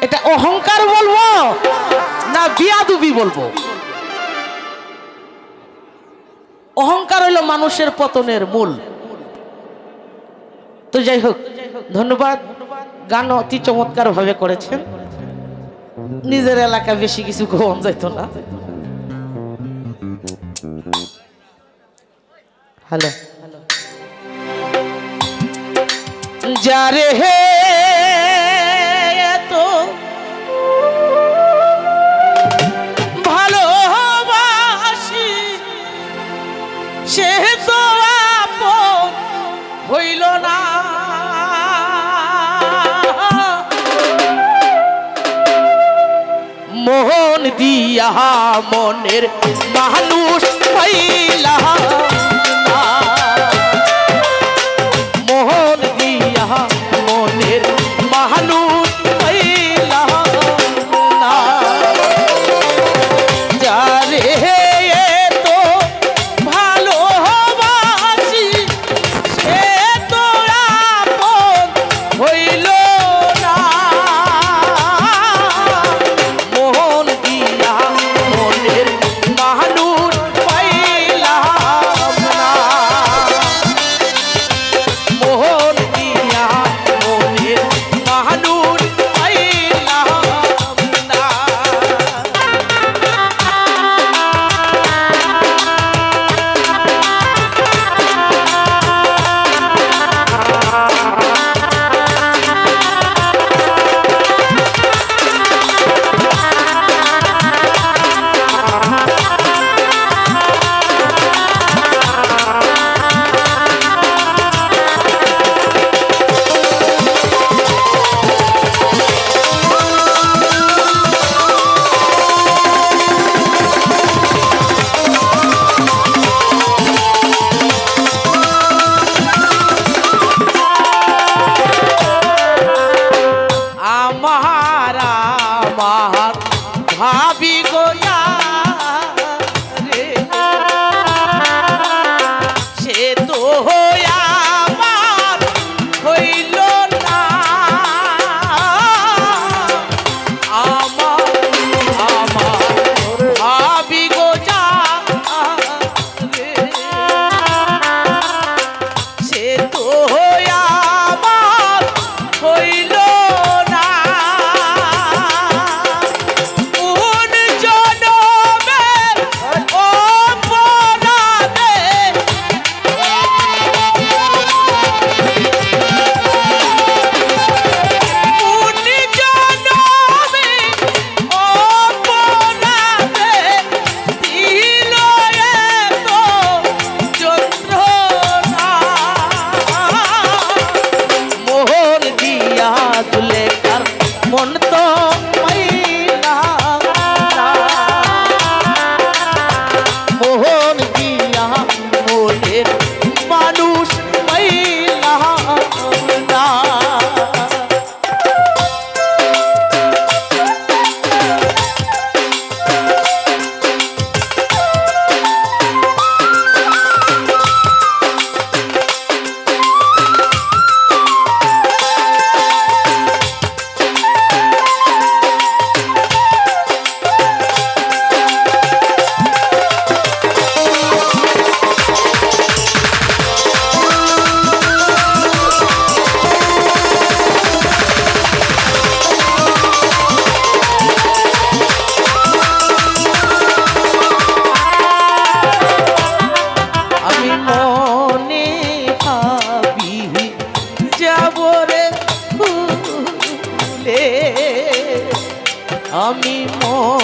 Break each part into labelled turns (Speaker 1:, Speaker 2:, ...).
Speaker 1: এটা অহংকার বলব না বিয়াদুবি বলব? অহংকার হলো মানুষের পতনের মূল। তো যাই হোক, ধন্যবাদ। গান অতি চমৎকার ভাবে করেছেন। নিজের এলাকা বেশি কিছু গোয়ান যাইতো না। হ্যালো। যারে হে এত ভালোবাসি হইল না। দিয়া মনের মানুষ পাইলা আমি মন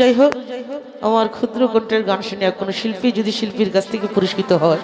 Speaker 1: যাই হোক, আমার ক্ষুদ্র কণ্ঠের গান শুনে কোনো শিল্পী যদি শিল্পীর কাছ থেকে পুরস্কৃত হয়।